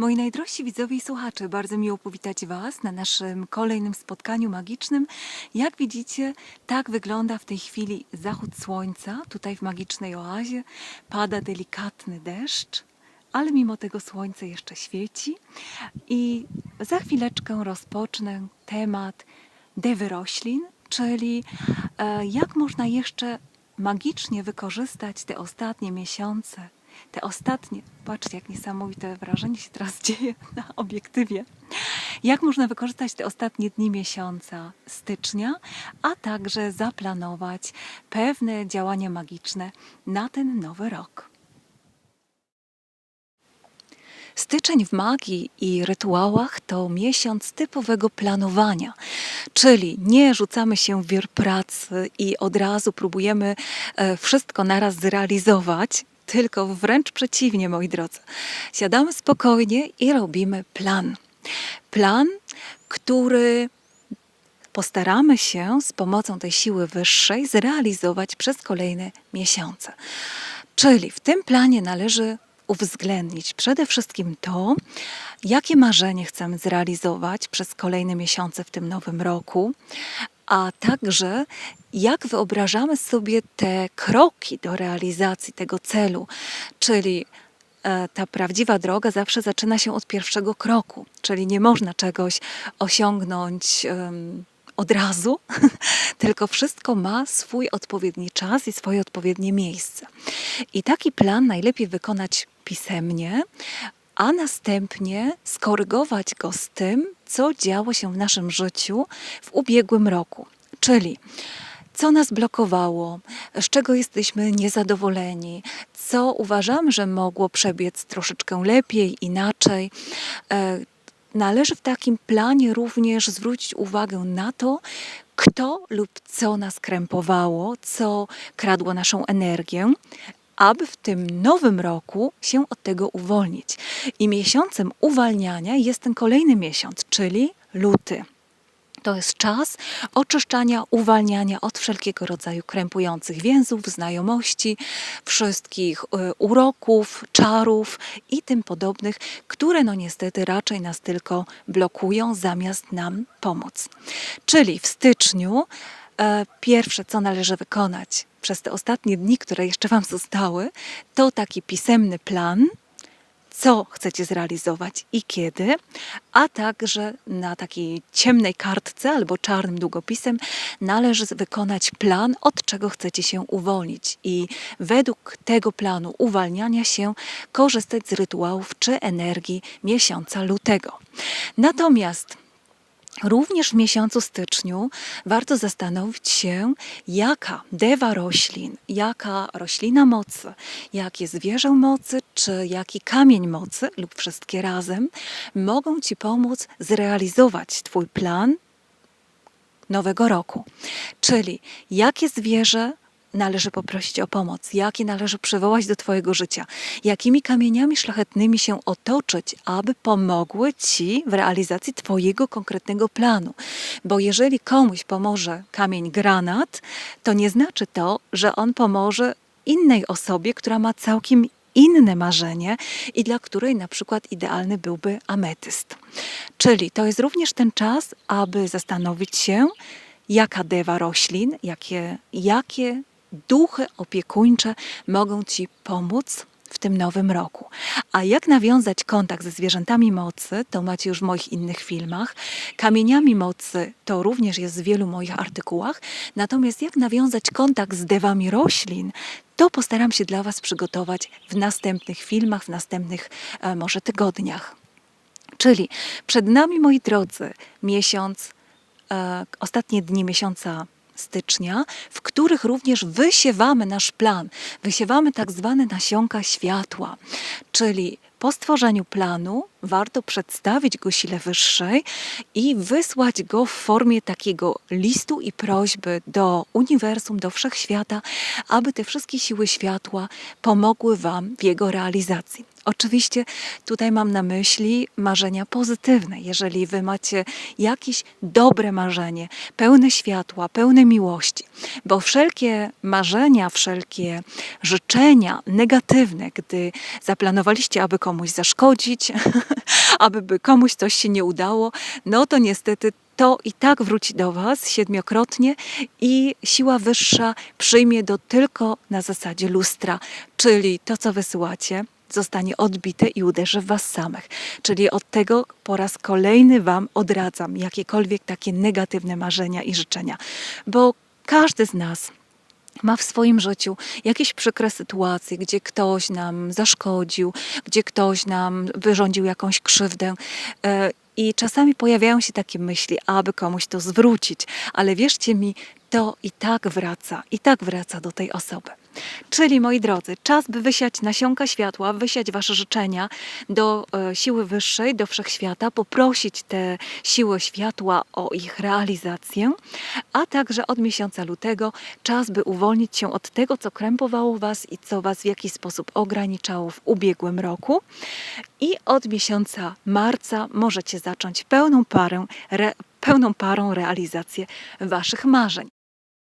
Moi najdrożsi widzowie i słuchacze, bardzo miło powitać Was na naszym kolejnym spotkaniu magicznym. Jak widzicie, tak wygląda w tej chwili zachód słońca. Tutaj w magicznej oazie pada delikatny deszcz, ale mimo tego słońce jeszcze świeci. I za chwileczkę rozpocznę temat dewy roślin, czyli e, jak można jeszcze magicznie wykorzystać te ostatnie miesiące, te ostatnie, patrzcie jak niesamowite wrażenie się teraz dzieje na obiektywie, jak można wykorzystać te ostatnie dni miesiąca stycznia, a także zaplanować pewne działania magiczne na ten nowy rok. Styczeń w magii i rytuałach to miesiąc typowego planowania, czyli nie rzucamy się w wir pracy i od razu próbujemy e, wszystko naraz zrealizować, tylko wręcz przeciwnie, moi drodzy. Siadamy spokojnie i robimy plan. Plan, który postaramy się z pomocą tej siły wyższej zrealizować przez kolejne miesiące. Czyli w tym planie należy uwzględnić przede wszystkim to, jakie marzenie chcemy zrealizować przez kolejne miesiące w tym nowym roku, a także jak wyobrażamy sobie te kroki do realizacji tego celu, czyli e, ta prawdziwa droga zawsze zaczyna się od pierwszego kroku, czyli nie można czegoś osiągnąć em, od razu, tylko wszystko ma swój odpowiedni czas i swoje odpowiednie miejsce. I taki plan najlepiej wykonać pisemnie, a następnie skorygować go z tym, co działo się w naszym życiu w ubiegłym roku. Czyli co nas blokowało, z czego jesteśmy niezadowoleni, co uważamy, że mogło przebiec troszeczkę lepiej, inaczej. E, Należy w takim planie również zwrócić uwagę na to, kto lub co nas krępowało, co kradło naszą energię, aby w tym nowym roku się od tego uwolnić. I miesiącem uwalniania jest ten kolejny miesiąc, czyli luty. To jest czas oczyszczania, uwalniania od wszelkiego rodzaju krępujących więzów, znajomości, wszystkich e, uroków, czarów i tym podobnych, które no niestety raczej nas tylko blokują zamiast nam pomóc. Czyli w styczniu e, pierwsze, co należy wykonać przez te ostatnie dni, które jeszcze Wam zostały, to taki pisemny plan, co chcecie zrealizować i kiedy, a także na takiej ciemnej kartce albo czarnym długopisem należy wykonać plan, od czego chcecie się uwolnić i według tego planu uwalniania się korzystać z rytuałów czy energii miesiąca lutego. Natomiast Również w miesiącu styczniu warto zastanowić się, jaka dewa roślin, jaka roślina mocy, jakie zwierzę mocy, czy jaki kamień mocy, lub wszystkie razem, mogą Ci pomóc zrealizować Twój plan nowego roku. Czyli jakie zwierzę należy poprosić o pomoc, jakie należy przywołać do Twojego życia, jakimi kamieniami szlachetnymi się otoczyć, aby pomogły Ci w realizacji Twojego konkretnego planu. Bo jeżeli komuś pomoże kamień granat, to nie znaczy to, że on pomoże innej osobie, która ma całkiem inne marzenie i dla której na przykład idealny byłby ametyst. Czyli to jest również ten czas, aby zastanowić się, jaka dewa roślin, jakie, jakie duchy opiekuńcze mogą Ci pomóc w tym nowym roku. A jak nawiązać kontakt ze zwierzętami mocy, to macie już w moich innych filmach. Kamieniami mocy to również jest w wielu moich artykułach. Natomiast jak nawiązać kontakt z dewami roślin, to postaram się dla Was przygotować w następnych filmach, w następnych e, może tygodniach. Czyli przed nami, moi drodzy, miesiąc, e, ostatnie dni miesiąca stycznia, w których również wysiewamy nasz plan. Wysiewamy tak zwane nasionka światła, czyli po stworzeniu planu warto przedstawić go sile wyższej i wysłać go w formie takiego listu i prośby do uniwersum, do wszechświata, aby te wszystkie siły światła pomogły Wam w jego realizacji. Oczywiście tutaj mam na myśli marzenia pozytywne. Jeżeli wy macie jakieś dobre marzenie, pełne światła, pełne miłości, bo wszelkie marzenia, wszelkie życzenia negatywne, gdy zaplanowaliście, aby komuś zaszkodzić, aby by komuś coś się nie udało, no to niestety to i tak wróci do Was siedmiokrotnie i siła wyższa przyjmie do tylko na zasadzie lustra, czyli to, co wysyłacie, zostanie odbite i uderzy w Was samych. Czyli od tego po raz kolejny Wam odradzam jakiekolwiek takie negatywne marzenia i życzenia, bo każdy z nas ma w swoim życiu jakieś przykre sytuacje, gdzie ktoś nam zaszkodził, gdzie ktoś nam wyrządził jakąś krzywdę. e, I czasami pojawiają się takie myśli, aby komuś to zwrócić, ale wierzcie mi, to i tak wraca, i tak wraca do tej osoby. Czyli moi drodzy, czas by wysiać nasionka światła, wysiać wasze życzenia do e, siły wyższej, do wszechświata, poprosić te siły światła o ich realizację, a także od miesiąca lutego czas, by uwolnić się od tego, co krępowało was i co was w jakiś sposób ograniczało w ubiegłym roku. I od miesiąca marca możecie zacząć pełną parę, re, pełną parą realizację waszych marzeń.